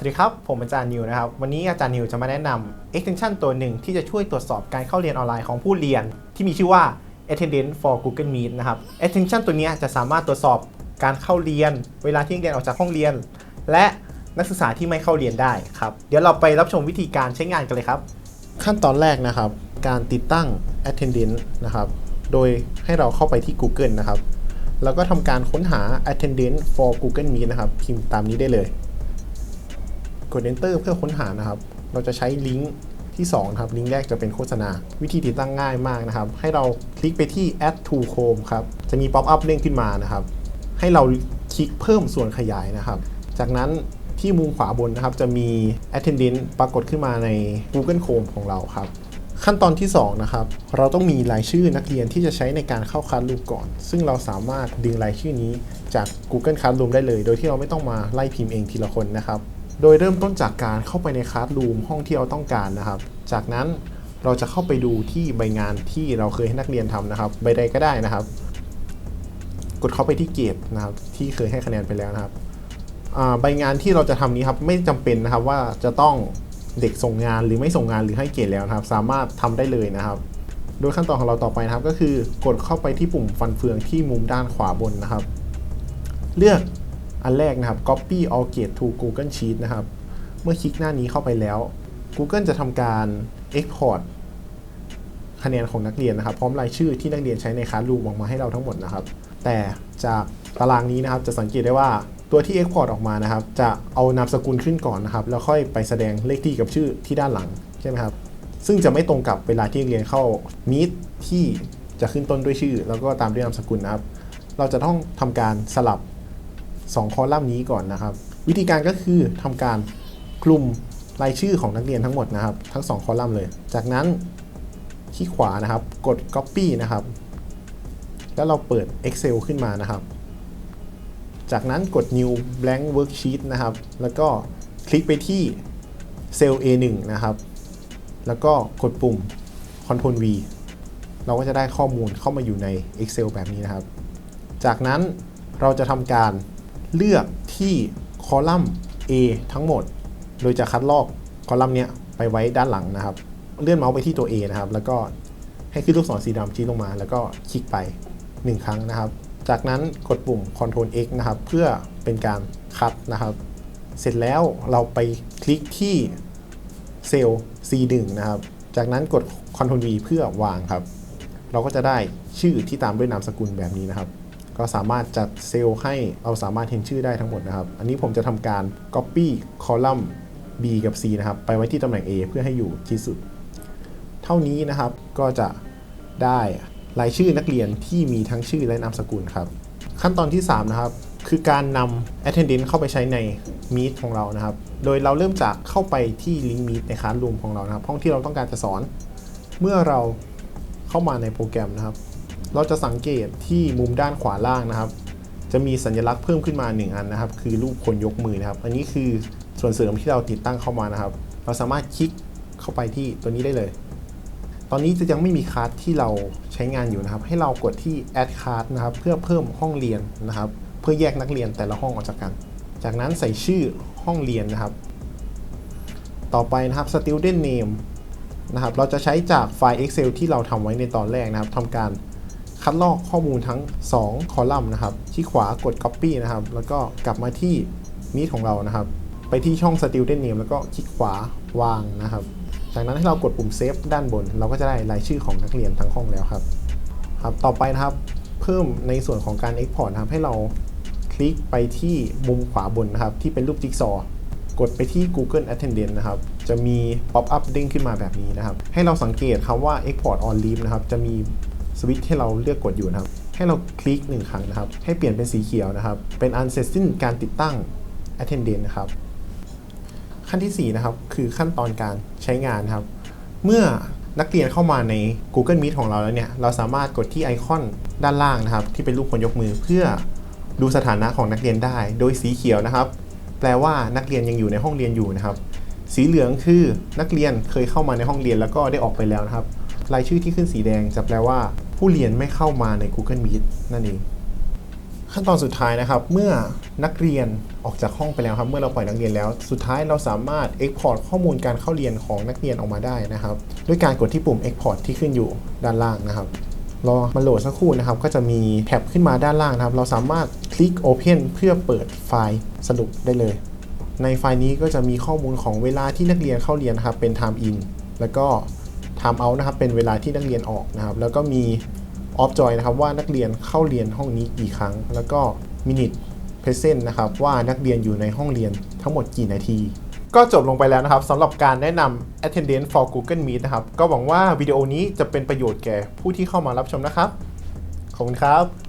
สวัสดีครับ ผมอาจารย์นิวนะครับ วันนี้อาจารย์นิวจะมาแนะนำ extension ตัวหนึ่งที่จะช่วยตรวจสอบการเข้าเรียนออนไลน์ของผู้เรียน ที่มีชื่อว่า attendance for Google Meet นะครับ extension ตัวนี้จะสามารถตรวจสอบการเข้าเรียน เวลาที่เรียนออกจากห้องเรียน และนักศึกษาที่ไม่เข้าเรียนได้ครับ เดี๋ยวเราไปรับชมวิธีการใช้งานกันเลยครับ ขั้นตอนแรกนะครับ การติดตั้ง attendance นะครับ โดยให้เราเข้าไปที่ Google นะครับ แล้วก็ทำการค้นหา attendance for Google Meet นะครับ พิมพ์ตามนี้ได้เลย กด enter เพื่อค้นหานะครับ เราจะใช้ลิงก์ที่2นะครับ ลิงก์แรกจะเป็นโฆษณา วิธีติดตั้งง่ายมากนะครับ ให้เราคลิกไปที่ add to Chrome ครับ จะมี pop up เด้งขึ้นมานะครับ ให้เราคลิกเพิ่มส่วนขยายนะครับ จากนั้นที่มุมขวาบนนะครับ จะมี attendance ปรากฏขึ้นมาใน Google Chrome ของเราครับ ขั้นตอนที่ 2 นะครับ เราต้องมีรายชื่อนักเรียนที่จะใช้ในการเข้าคลาสรูมก่อน ซึ่งเราสามารถดึงรายชื่อนี้จาก Google Classroom ได้เลย โดยที่เราไม่ต้องมาไล่พิมพ์เองทีละคนนะครับ โดยเริ่มต้นจากการเข้าไปในคลาสรูมห้องที่เราต้องการนะครับ จากนั้นเราจะเข้าไปดูที่ใบงานที่เราเคยให้นักเรียนทำนะครับ ใบใดก็ได้นะครับ กดเข้าไปที่เกรดนะครับ ที่เคยให้คะแนนไปแล้วนะครับใบงานที่เราจะทำนี้ครับไม่จำเป็นนะครับว่าจะต้องเด็กส่งงานหรือไม่ส่งงานหรือให้เกรดแล้วนะครับ สามารถทำได้เลยนะครับ โดยขั้นตอนของเราต่อไปนะครับ ก็คือกดเข้าไปที่ปุ่มฟันเฟืองที่มุมด้านขวาบนนะครับ เลือก อันแรกนะครับ copy all grade to Google Sheet นะครับ เมื่อคลิกหน้านี้เข้าไปแล้ว Google จะทำการ export คะแนนของนักเรียนนะครับ พร้อมรายชื่อที่นักเรียนใช้ในคลาสรูมออกมาให้เราทั้งหมดนะครับ แต่จากตารางนี้นะครับจะสังเกตได้ว่าตัวที่ export ออกมานะครับ จะเอานามสกุลขึ้นก่อนนะครับ แล้วค่อยไปแสดงเลขที่กับชื่อที่ด้านหลังใช่ไหมครับ ซึ่งจะไม่ตรงกับเวลาที่นักเรียนเข้า Meet ที่จะขึ้นต้นด้วยชื่อ แล้วก็ตามด้วยนามสกุลนะครับ เราจะต้องทำการสลับ 2 คอลัมน์นี้ก่อนนะครับ วิธีการก็คือทำการคลุมรายชื่อของนักเรียนทั้งหมดนะครับ ทั้ง 2 คอลัมน์เลย จากนั้นที่ขวานะครับ กด Copy นะครับ แล้วเราเปิด Excel ขึ้นมานะครับ จากนั้นกด New Blank Worksheet นะครับ แล้วก็คลิกไปที่เซลล์ A1 นะครับ แล้วก็กดปุ่ม Ctrl V เราก็จะได้ข้อมูลเข้ามาอยู่ใน Excel แบบนี้นะครับ จากนั้นเราจะทำการ เลือกที่คอลัมน์ A ทั้งหมด โดยจะคัดลอกคอลัมน์เนี้ยไปไว้ด้านหลังนะครับ เลื่อนเมาส์ไปที่ตัว A นะครับ แล้วก็ให้ขึ้นลูกศรสีดำชี้ลงมา แล้วก็คลิกไป 1 ครั้งนะครับ จากนั้นกดปุ่ม Ctrl X นะครับ เพื่อเป็นการคัดนะครับ เสร็จแล้วเราไปคลิกที่เซลล์ C1 นะครับ จากนั้นกด Ctrl V เพื่อวางครับ เราก็จะได้ชื่อที่ตามด้วยนามสกุลแบบนี้นะครับ ก็สามารถจัดเซลล์ให้เราสามารถเห็นชื่อได้ทั้งหมดนะครับ อันนี้ผมจะทำการ Copy คอลัมน์ B กับ C นะครับ ไปไว้ที่ตำแหน่ง A เพื่อให้อยู่ที่สุด เท่านี้นะครับก็จะได้รายชื่อนักเรียนที่มีทั้งชื่อและนามสกุลครับ ขั้นตอนที่ 3 นะครับ คือการนำ attendance เข้าไปใช้ใน Meet ของเรานะครับ โดยเราเริ่มจากเข้าไปที่ลิงก์ Meet ในคลาสรูมของเรานะครับ ห้องที่เราต้องการจะสอน เมื่อเราเข้ามาในโปรแกรมนะครับ เราจะสังเกตที่มุมด้านขวาล่างนะครับ จะมีสัญลักษณ์เพิ่มขึ้นมา 1 อันนะครับ คือรูปคนยกมือนะครับ อันนี้คือส่วนเสริมที่เราติดตั้งเข้ามานะครับ เราสามารถคลิกเข้าไปที่ตัวนี้ได้เลย ตอนนี้จะยังไม่มีคลาสที่เราใช้งานอยู่นะครับ ให้เรากดที่ add class นะครับ เพื่อเพิ่มห้องเรียนนะครับ เพื่อแยกนักเรียนแต่ละห้องออกจากกัน จากนั้นใส่ชื่อห้องเรียนนะครับ ต่อไปนะครับ student name นะครับ เราจะใช้จากไฟล์ Excel ที่เราทำไว้ในตอนแรกนะครับทำการ คัดลอกข้อมูลทั้ง 2 คอลัมน์นะครับ ที่ขวากด copy นะครับ แล้วก็กลับมาที่ Meet ของเรานะครับ ไปที่ช่อง student name แล้วก็คลิกขวาวางนะครับ จากนั้นให้เรากดปุ่ม save ด้านบน เราก็จะได้รายชื่อของนักเรียนทั้งห้องแล้วครับ ครับ ต่อไปนะครับ เพิ่มในส่วนของการ export นะครับ ให้เราคลิกไปที่มุมขวาบนนะครับ ที่เป็นรูปจิ๊กซอว์กดไปที่ Google Attendance นะครับ จะมี pop up เด้งขึ้นมาแบบนี้นะครับ ให้เราสังเกตครับว่า export on leave นะครับ จะมี สวิตช์ให้เราเลือกกดอยู่นะครับ ให้เราคลิก1ครั้งนะครับ ให้เปลี่ยนเป็นสีเขียวนะครับ เป็นอันเสร็จสิ้นการติดตั้ง a t t e n d a n นะครับ ขั้นที่ 4 นะครับ คือขั้นตอนการใช้งานครับ เมื่อนักเรียนเข้ามาใน Google Meet ของเราแล้วเนี่ย เราสามารถกดที่ไอคอนด้านล่างนะครับ ที่เป็นรูปคนยกมือเพื่อดูสถานะของนักเรียนได้ โดยสีเขียวนะครับ แปลว่านักเรียนยังอยู่ในห้องเรียนอยู่นะครับ สีเหลืองคือนักเรียนเคยเข้ามาในห้องเรียนแล้วก็ได้ออกไปแล้วนะครับ รายชื่อที่ขึ้นสีแดงจะแปลว่า ผู้เรียนไม่เข้ามาใน Google Meet นั่นเอง ขั้นตอนสุดท้ายนะครับ เมื่อนักเรียนออกจากห้องไปแล้วครับ เมื่อเราปล่อยนักเรียนแล้ว สุดท้ายเราสามารถ Export ข้อมูลการเข้าเรียนของนักเรียนออกมาได้นะครับ ด้วยการกดที่ปุ่ม Export ที่ขึ้นอยู่ด้านล่างนะครับรอมาโหลดสักครู่นะครับ ก็จะมีแท็บขึ้นมาด้านล่างนะครับ เราสามารถคลิก Open เพื่อเปิดไฟล์สรุปได้เลย ในไฟล์นี้ก็จะมีข้อมูลของเวลาที่นักเรียนเข้าเรียนนะครับ เป็น time in แล้วก็ time out นะครับเป็นเวลาที่นักเรียนออกนะครับ แล้วก็มี off joy นะครับว่านักเรียนเข้าเรียนห้องนี้กี่ครั้ง แล้วก็ minute present นะครับว่านักเรียนอยู่ในห้องเรียนทั้งหมดกี่นาทีก็จบลงไปแล้วนะครับสำหรับการแนะนำ attendance for Google Meet นะครับ ก็หวังว่าวิดีโอนี้จะเป็นประโยชน์แก่ผู้ที่เข้ามารับชมนะครับ ขอบคุณครับ